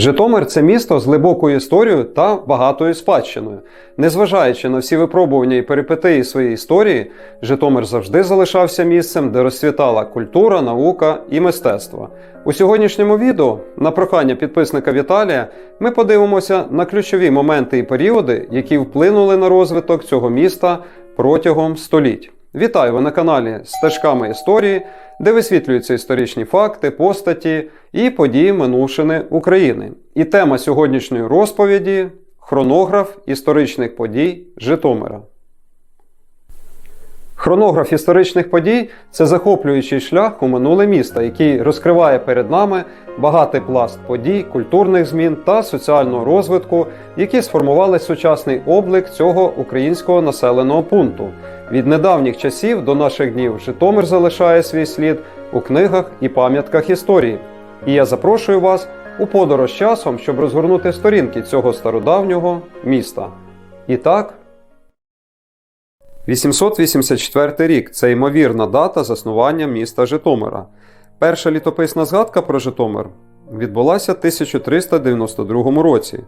Житомир це місто з глибокою історією та багатою спадщиною. Незважаючи на всі випробування і перипетії своєї історії, Житомир завжди залишався місцем, де розцвітала культура, наука і мистецтво. У сьогоднішньому відео, на прохання підписника Віталія, ми подивимося на ключові моменти і періоди, які вплинули на розвиток цього міста протягом століть. Вітаю ви на каналі Стежками історії, де висвітлюються історичні факти, постаті і події минувшини України. І тема сьогоднішньої розповіді хронограф історичних подій Житомира. Хронограф історичних подій це захоплюючий шлях у минуле міста, який розкриває перед нами багатий пласт подій, культурних змін та соціального розвитку, які сформували сучасний облик цього українського населеного пункту. Від недавніх часів до наших днів Житомир залишає свій слід у книгах і пам'ятках історії. І я запрошую вас у подорож часом, щоб розгорнути сторінки цього стародавнього міста. І так, 884 рік це ймовірна дата заснування міста Житомира. Перша літописна згадка про Житомир відбулася в 1392 році.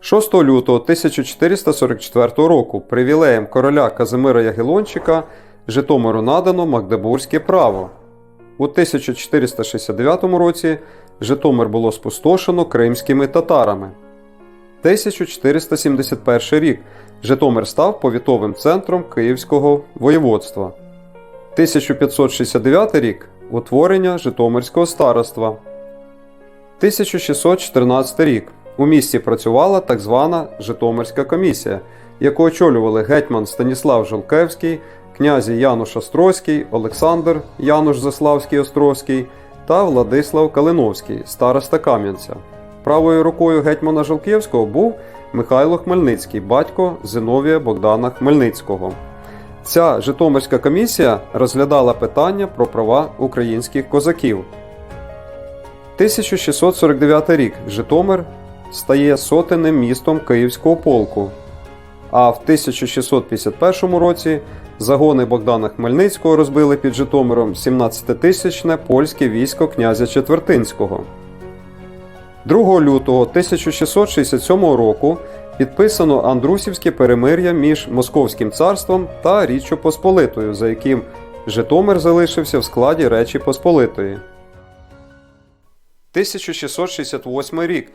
6 лютого 1444 року привілеєм короля Казимира Ягелончика Житомиру надано Магдебурзьке право. У 1469 році Житомир було спустошено кримськими татарами. 1471 рік Житомир став повітовим центром Київського воєводства. 1569 рік утворення Житомирського староства. 1614 рік у місті працювала так звана Житомирська комісія, яку очолювали гетьман Станіслав Жолкевський, князі Януш Острозький, Олександр Януш Заславський Острозький та Владислав Калиновський, староста Кам'янця. Правою рукою гетьмана Жолківського був Михайло Хмельницький, батько Зиновія Богдана Хмельницького. Ця Житомирська комісія розглядала питання про права українських козаків. 1649 рік Житомир стає сотенним містом Київського полку. А в 1651 році загони Богдана Хмельницького розбили під Житомиром 17-тисячне польське військо князя Четвертинського. 2 лютого 1667 року підписано Андрусівське перемир'я між Московським царством та Річчю Посполитою, за яким Житомир залишився в складі Речі Посполитої. 1668 рік.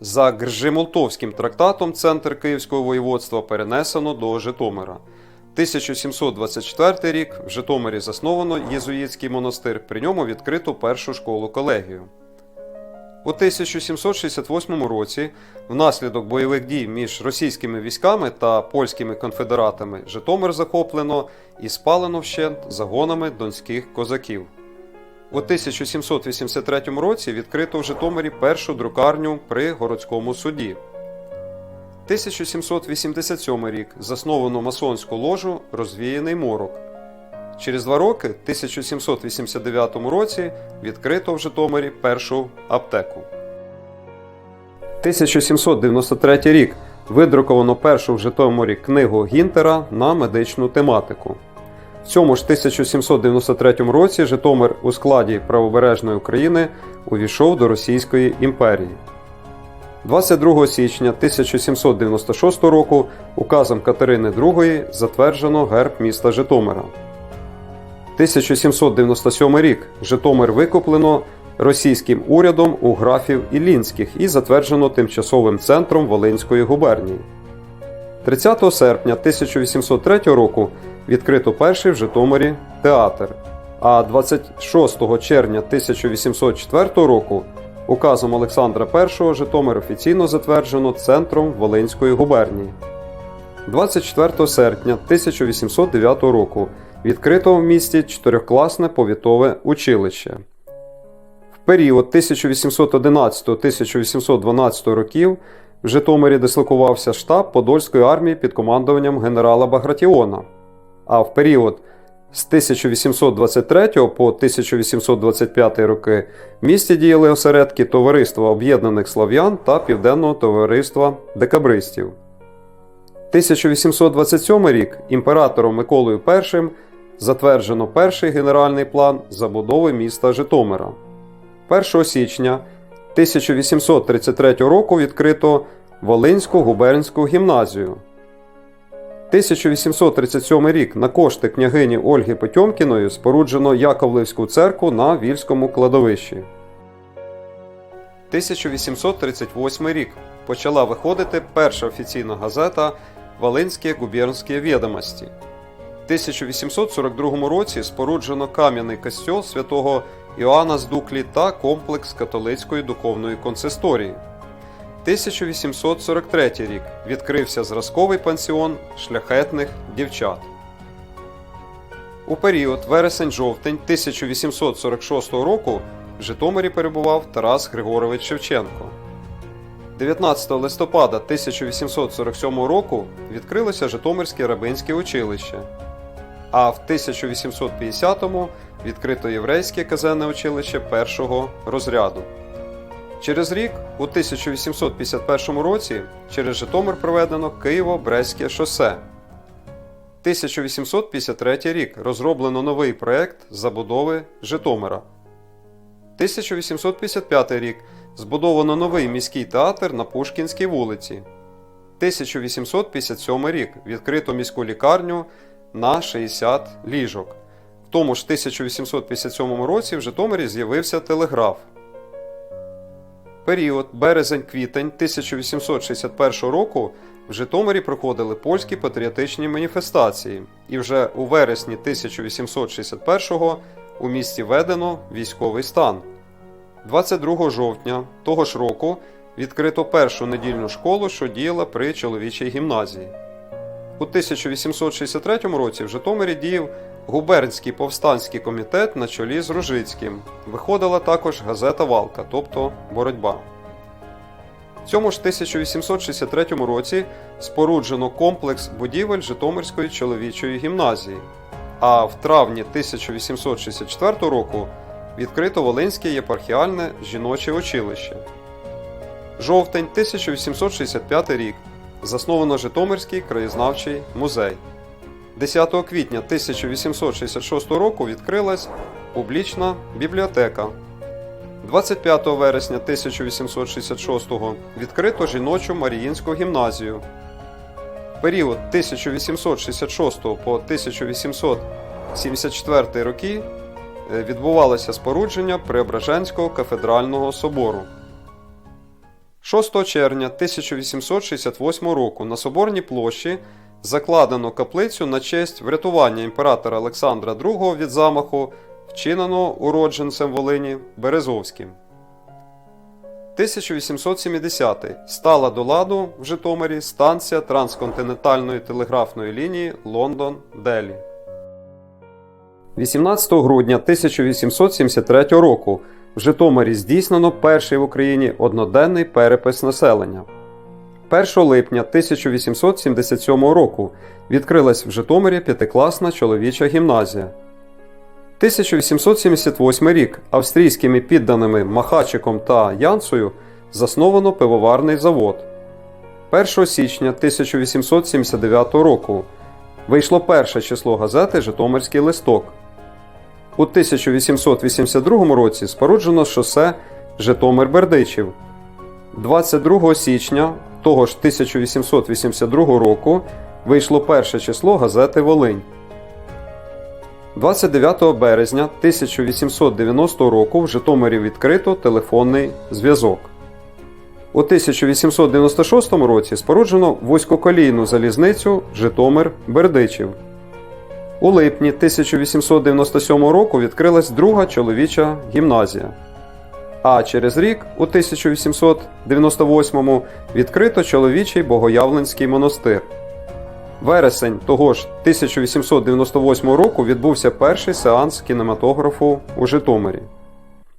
За Гржимолтовським трактатом центр Київського воєводства перенесено до Житомира. 1724 рік в Житомирі засновано єзуїтський монастир, при ньому відкрито першу школу колегію. У 1768 році, внаслідок бойових дій між російськими військами та польськими конфедератами, Житомир захоплено і спалено вщент загонами донських козаків. У 1783 році відкрито в Житомирі першу друкарню при городському суді. 1787 рік засновано масонську ложу Розвіяний морок. Через два роки, в 1789 році, відкрито в Житомирі першу аптеку. 1793 рік видруковано першу в Житомирі книгу Гінтера на медичну тематику. В цьому ж 1793 році Житомир у складі правобережної України увійшов до Російської імперії. 22 січня 1796 року указом Катерини II затверджено герб міста Житомира. 1797 рік Житомир викуплено російським урядом у графів Іллінських і затверджено тимчасовим центром Волинської губернії. 30 серпня 1803 року відкрито перший в Житомирі театр. А 26 червня 1804 року указом Олександра І Житомир офіційно затверджено центром Волинської губернії. 24 серпня 1809 року відкрито в місті чотирьохкласне повітове училище. В період 1811-1812 років в Житомирі дислокувався штаб Подольської армії під командуванням генерала Багратіона. А в період з 1823 по 1825 роки в місті діяли осередки Товариства Об'єднаних Слов'ян та Південного товариства декабристів. 1827 рік імператором Миколою І затверджено перший генеральний план забудови міста Житомира. 1 січня 1833 року відкрито Волинську губернську гімназію. 1837 рік на кошти княгині Ольги Потьомкіної споруджено Яковлевську церкву на Вільському кладовищі. 1838 рік почала виходити перша офіційна газета Волинські губернські відомості. В 1842 році споруджено кам'яний костьол святого Іоанна з Дуклі та комплекс католицької духовної консисторії. 1843 рік відкрився зразковий пансіон шляхетних дівчат. У період вересень-жовтень 1846 року в Житомирі перебував Тарас Григорович Шевченко. 19 листопада 1847 року відкрилося Житомирське рабинське училище, а в 1850-му відкрито єврейське казенне училище першого розряду. Через рік, у 1851 році, через Житомир проведено Києво-Брестське шосе. 1853 рік розроблено новий проект забудови Житомира. 1855 рік збудовано новий міський театр на Пушкінській вулиці. 1857 рік відкрито міську лікарню на 60 ліжок. В тому ж 1857 році в Житомирі з'явився телеграф. Період березень-квітень 1861 року в Житомирі проходили польські патріотичні маніфестації, і вже у вересні 1861-го у місті введено військовий стан. 22 жовтня того ж року відкрито першу недільну школу, що діяла при чоловічій гімназії. У 1863 році в Житомирі діяв губернський повстанський комітет на чолі з Ружицьким. Виходила також газета Валка, тобто боротьба. В цьому ж 1863 році споруджено комплекс будівель Житомирської чоловічої гімназії, а в травні 1864 року відкрито Волинське єпархіальне жіноче училище. Жовтень 1865 рік засновано Житомирський краєзнавчий музей. 10 квітня 1866 року відкрилась публічна бібліотека. 25 вересня 1866 відкрито жіночу Маріїнську гімназію. Період 1866 по 1874 роки е, відбувалося спорудження Преображенського кафедрального собору. 6 червня 1868 року на Соборній площі закладено каплицю на честь врятування імператора Олександра II від замаху, вчиненого уродженцем Волині Березовським. 1870 стала до ладу в Житомирі станція трансконтинентальної телеграфної лінії Лондон-Делі. 18 грудня 1873 року в Житомирі здійснено перший в Україні одноденний перепис населення. 1 липня 1877 року відкрилась в Житомирі п'ятикласна чоловіча гімназія. 1878 рік австрійськими підданими Махачиком та Янцею засновано пивоварний завод. 1 січня 1879 року вийшло перше число газети Житомирський листок. У 1882 році споруджено шосе Житомир-Бердичів. 22 січня того ж 1882 року вийшло перше число газети Волинь. 29 березня 1890 року в Житомирі відкрито телефонний зв'язок. У 1896 році споруджено вузькоколійну залізницю Житомир-Бердичів. У липні 1897 року відкрилась друга чоловіча гімназія. А через рік, у 1898-му, відкрито чоловічий Богоявленський монастир. Вересень того ж 1898 року відбувся перший сеанс кінематографу у Житомирі.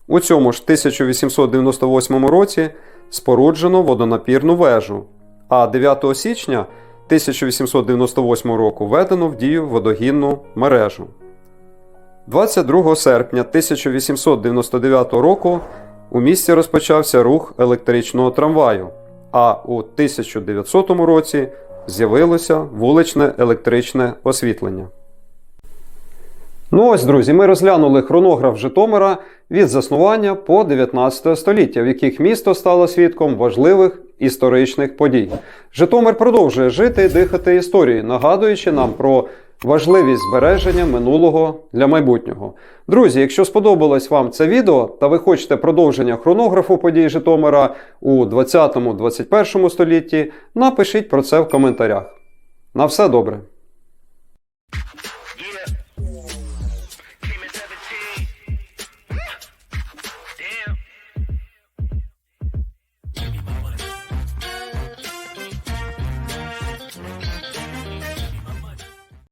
У цьому ж 1898 році споруджено водонапірну вежу, а 9 січня 1898 року введено в дію водогінну мережу. 22 серпня 1899 року у місті розпочався рух електричного трамваю, а у 1900 році з'явилося вуличне електричне освітлення. Ну ось, друзі, ми розглянули хронограф Житомира, від заснування по 19 століття, в яких місто стало свідком важливих історичних подій. Житомир продовжує жити і дихати історією, нагадуючи нам про важливість збереження минулого для майбутнього. Друзі, якщо сподобалось вам це відео та ви хочете продовження хронографу подій Житомира у 20-21 столітті, напишіть про це в коментарях. На все добре!